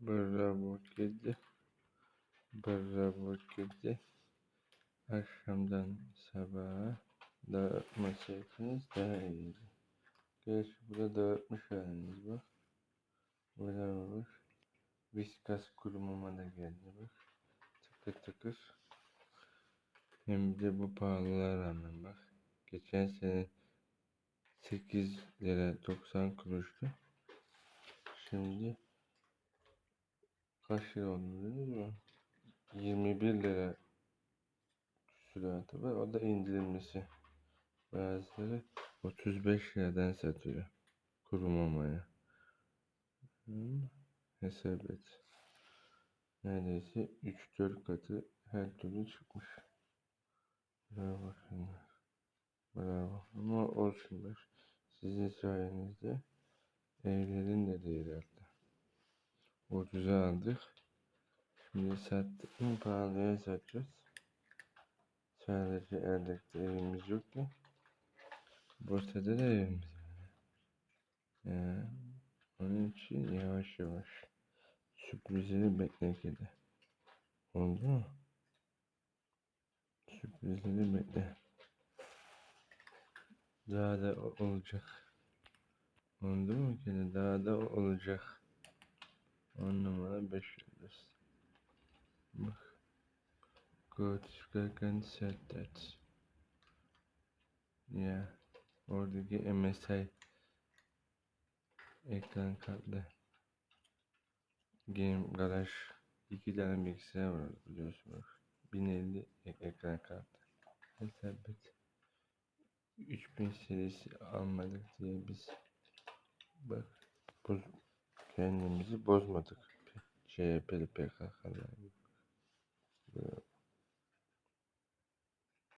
Bravo kedi. Bravo kedi. Akşamdan sabaha dağıtmasaydınız daha iyiydi. Gerçi burada dağıtmış haliniz bak. Bravo bak. Viskas kurumama da geldi bak. Tıkır tıkır. Hem de bu pahalılığa rağmen bak. Geçen sene 8 lira 90 kuruştu. Şimdi kaç lira oldu biliyor musun? 21 lira küsuratı var. O da indirilmesi. Bazıları 35 liradan satıyor. Kuru mamaya. Hı, hesap et. Neredeyse 3-4 katı her türlü çıkmış. Bravo bakınlar. Bravo. Ama olsun bak. Sizin sayenizde evlerin de değeri arttı. Ucuza aldık. Şimdi sattık mı pahalıya satacağız. Sadece Erdek'te evimiz yok ki. Bursa'da da evimiz var. Ya, onun için yavaş yavaş sürprizleri bekle kedi. Oldu mu? Sürprizleri bekle. Daha da olacak. Oldu mu kedi? Daha da olacak. 10 numara 5 yıldız. Bak. Good Gagan said that. Yeah. Oradaki MSI ekran kartlı game garaj iki tane bilgisayar var biliyorsun bak. 1050 ek- ekran kartı. Hesap et. 3000 serisi almadık diye biz bak kendimizi bozmadık. Şey PKK'lar.